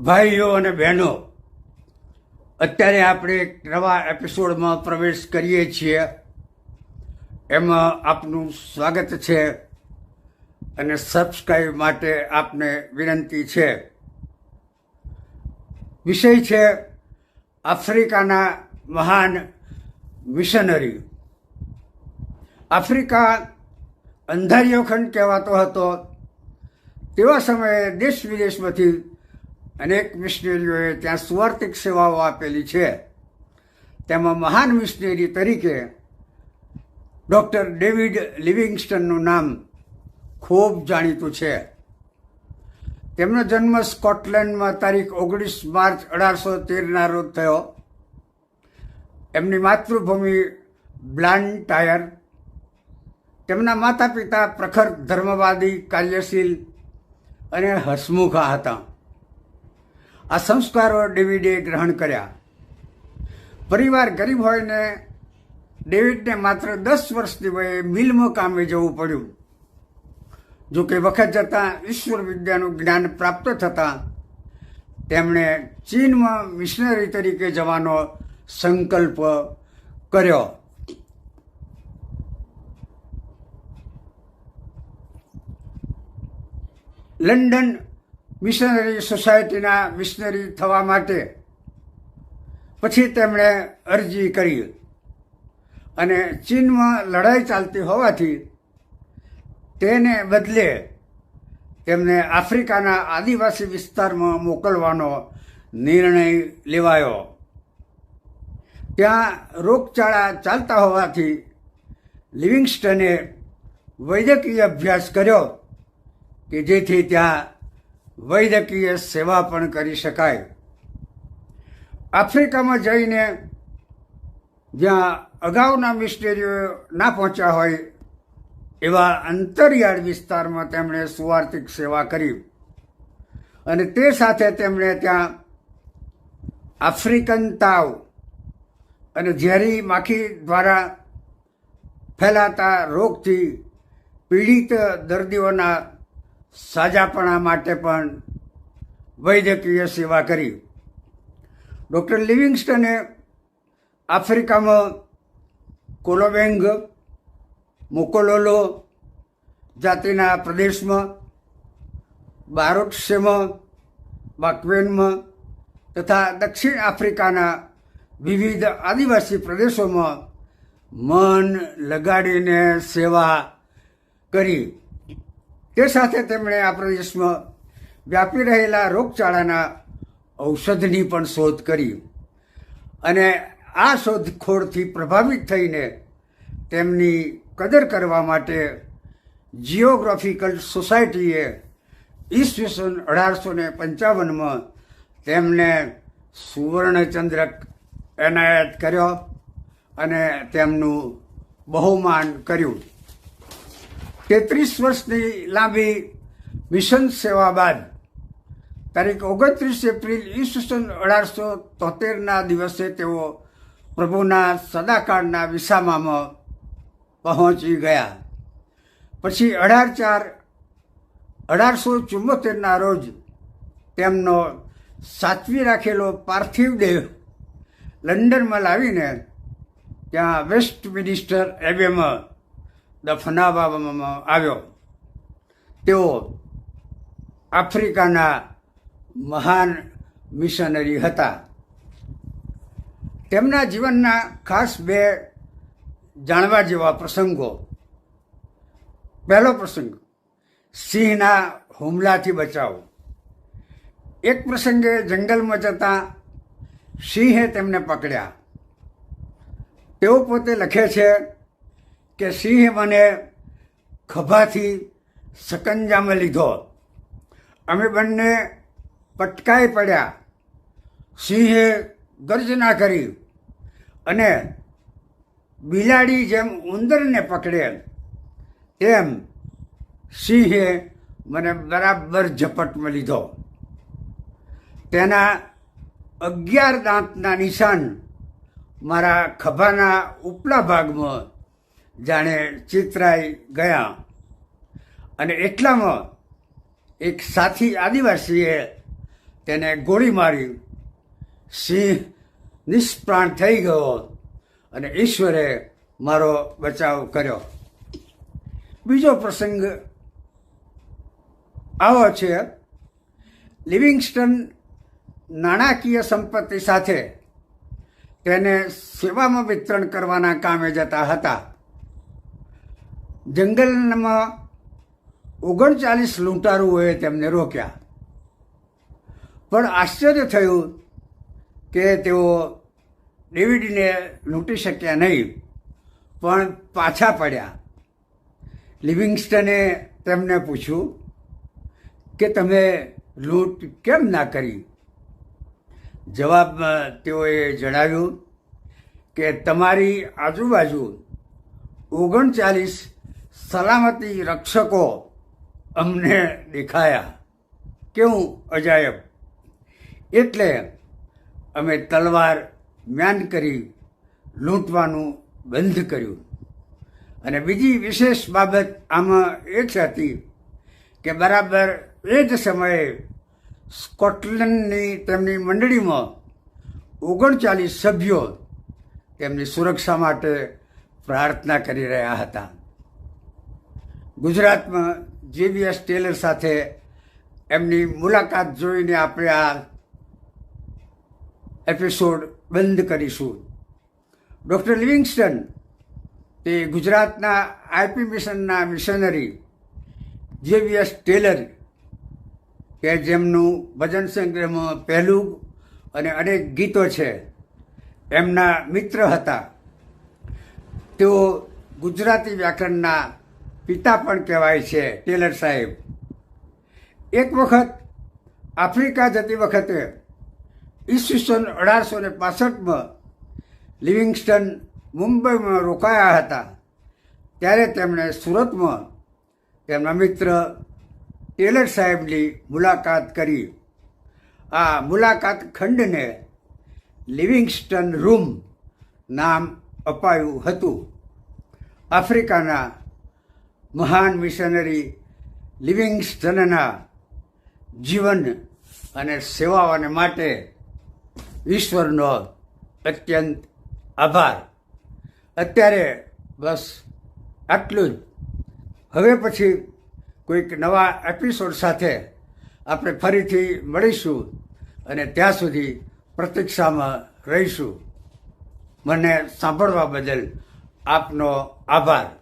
ભાઈઓ અને બહેનો, અત્યારે આપણે એક નવા એપિસોડમાં પ્રવેશ કરીએ છીએ. એમાં આપનું સ્વાગત છે અને સબસ્ક્રાઈબ માટે આપને વિનંતી છે. વિષય છે આફ્રિકાના મહાન મિશનરી. આફ્રિકા અંધારિયો ખંડ કહેવાતો હતો. તેવા સમયે દેશ વિદેશમાંથી અનેક મિશનરીઓએ ત્યાં સુવાર્થિક સેવાઓ આપેલી છે. તેમાં મહાન મિશનરી તરીકે ડૉક્ટર ડેવિડ લિવિંગસ્ટનનું નામ ખૂબ જાણીતું છે. તેમનો જન્મ સ્કોટલેન્ડમાં તારીખ ઓગણીસ માર્ચ અઢારસો તેરના રોજ થયો. એમની માતૃભૂમિ બ્લાન્ટાયર. તેમના માતા પિતા પ્રખર ધર્મવાદી, કાર્યશીલ અને હસમુખા હતા. આ સંસ્કારો ડેવિડે ગ્રહણ કર્યા. પરિવાર ગરીબ હોઈને ડેવિડને માત્ર દસ વર્ષની વયે મિલમાં કામે જવું પડ્યું. જોકે વખત જતાં ઈશ્વર વિદ્યાનું જ્ઞાન પ્રાપ્ત થતાં તેમણે ચીનમાં મિશનરી તરીકે જવાનો સંકલ્પ કર્યો. લંડન મિશનરી સોસાયટીના મિશનરી થવા માટે પછી તેમણે અરજી કરી. અને ચીનમાં લડાઈ ચાલતી હોવાથી તેને બદલે તેમને આફ્રિકાના આદિવાસી વિસ્તારમાં મોકલવાનો નિર્ણય લેવાયો. ત્યાં રોગચાળા ચાલતા હોવાથી લિવિંગસ્ટને વૈદ્યકીય અભ્યાસ કર્યો કે જેથી ત્યાં વૈદ્યકીય સેવા પણ કરી શકાય. આફ્રિકામાં જઈને જ્યાં અગાઉના મિસ્ટેરીઓ ના પહોંચ્યા હોય, એવા અંતરિયાળ વિસ્તારમાં તેમણે સુવાર્થિક સેવા કરી. અને તે સાથે તેમણે ત્યાં આફ્રિકન તાવ અને ઝેરી માખી દ્વારા ફેલાતા રોગથી પીડિત દર્દીઓના સાજાપણા માટે પણ વૈદ્યકીય સેવા કરી. ડૉક્ટર લિવિંગસ્ટને આફ્રિકામાં કોલોબેંગ મોકોલોલો જાતિના પ્રદેશમાં, બારોટસેમાં, બાકવેનમાં તથા દક્ષિણ આફ્રિકાના વિવિધ આદિવાસી પ્રદેશોમાં મન લગાડીને સેવા કરી. તે સાથે તેમણે આ પ્રદેશમાં વ્યાપી રહેલા રોગચાળાના ઔષધની પણ શોધ કરી. અને આ શોધખોળથી પ્રભાવિત થઈને તેમની કદર કરવા માટે જિયોગ્રાફિકલ સોસાયટીએ ઈસવીસન અઢારસો ને પંચાવનમાં તેમને સુવર્ણચંદ્રક એનાયત કર્યો અને તેમનું બહુમાન કર્યું. તેત્રીસ વર્ષની લાંબી મિશન સેવા બાદ, તારીખ ઓગણત્રીસ એપ્રિલ ઈસવીસન અઢારસો તોતેરના દિવસે તેઓ પ્રભુના સદાકાળના વિસામામાં પહોંચી ગયા. પછી અઢાર ચાર અઢારસો ચુમ્મોતેરના રોજ તેમનો સાચવી રાખેલો પાર્થિવ દેહ લંડનમાં લાવીને ત્યાં વેસ્ટ મિનિસ્ટર એબેમાં દફનાવવામાં આવ્યો. તેઓ આફ્રિકાના મહાન મિશનરી હતા. તેમના જીવનના ખાસ બે જાણવા જેવા પ્રસંગો. પહેલો પ્રસંગ, સિંહના હુમલાથી બચાવ. એક પ્રસંગે જંગલમાં જતા સિંહે તેમને પકડ્યા. તેઓ પોતે લખે છે કે સિંહે મને ખભાથી સકંજામાં લીધો. અમે બંને પટકાઈ પડ્યા. સિંહે ગર્જના કરી અને બિલાડી જેમ ઉંદરને પકડે તેમ સિંહે મને બરાબર ઝપટમાં લીધો. તેના અગિયાર દાંતના નિશાન મારા ખભાના ઉપલા ભાગમાં જાણે ચિતરાઈ ગયા. અને એટલામાં એક સાથી આદિવાસીએ તેને ગોળી મારી. સિંહ નિષ્પ્રાણ થઈ ગયો અને ઈશ્વરે મારો બચાવ કર્યો. બીજો પ્રસંગ આવો છે. લિવિંગસ્ટન નાણાકીય સંપત્તિ સાથે તેને સેવામાં વિતરણ કરવાના કામે જતા હતા. જંગલમાં ઓગણચાલીસ લૂંટારુઓએ તેમને રોક્યા. પણ આશ્ચર્ય થયું કે તેઓ ડેવિડને લૂંટી શક્યા નહીં, પણ પાછા પડ્યા. લિવિંગસ્ટને તેમને પૂછ્યું કે તમે લૂંટ કેમ ના કરી? જવાબમાં તેઓએ જણાવ્યું કે તમારી આજુબાજુ ઓગણચાલીસ સલામતી રક્ષકો અમને દેખાયા. કેવું અજાયબ? એટલે અમે તલવાર મ્યાન કરી લૂંટવાનું બંધ કર્યું. અને બીજી વિશેષ બાબત આમાં એ જ હતી કે બરાબર એ જ સમયે સ્કોટલેન્ડની તેમની મંડળીમાં ઓગણચાલીસ સભ્યો તેમની સુરક્ષા માટે પ્રાર્થના કરી રહ્યા હતા. ગુજરાતમાં જેવીએસ ટેલર સાથે એમની મુલાકાત જોઈને આપણે આ એપિસોડ બંધ કરીશું. ડૉક્ટર લિવિંગસ્ટન, તે ગુજરાતના આઈપી મિશનના મિશનરી, જેવીએસ ટેલર, કે જેમનું ભજન સંગ્રહમાં પહેલું અને અનેક ગીતો છે, એમના મિત્ર હતા. તેઓ ગુજરાતી વ્યાકરણના પિતા પણ કહેવાય છે, ટેલર સાહેબ. એક વખત આફ્રિકા જતી વખતે ઈસવીસન અઢારસો ને પાસઠમાં લિવિંગસ્ટન મુંબઈમાં રોકાયા હતા. ત્યારે તેમણે સુરતમાં તેમના મિત્ર ટેલર સાહેબની મુલાકાત કરી. આ મુલાકાત ખંડને લિવિંગસ્ટન રૂમ નામ અપાયું હતું. આફ્રિકાના મહાન મિશનરી લિવિંગસ્ટનના જીવન અને સેવાઓને માટે ઈશ્વરનો અત્યંત આભાર. અત્યારે બસ આટલું જ. હવે પછી કોઈક નવા એપિસોડ સાથે આપણે ફરીથી મળીશું અને ત્યાં સુધી પ્રતીક્ષામાં રહીશું. મને સાંભળવા બદલ આપનો આભાર.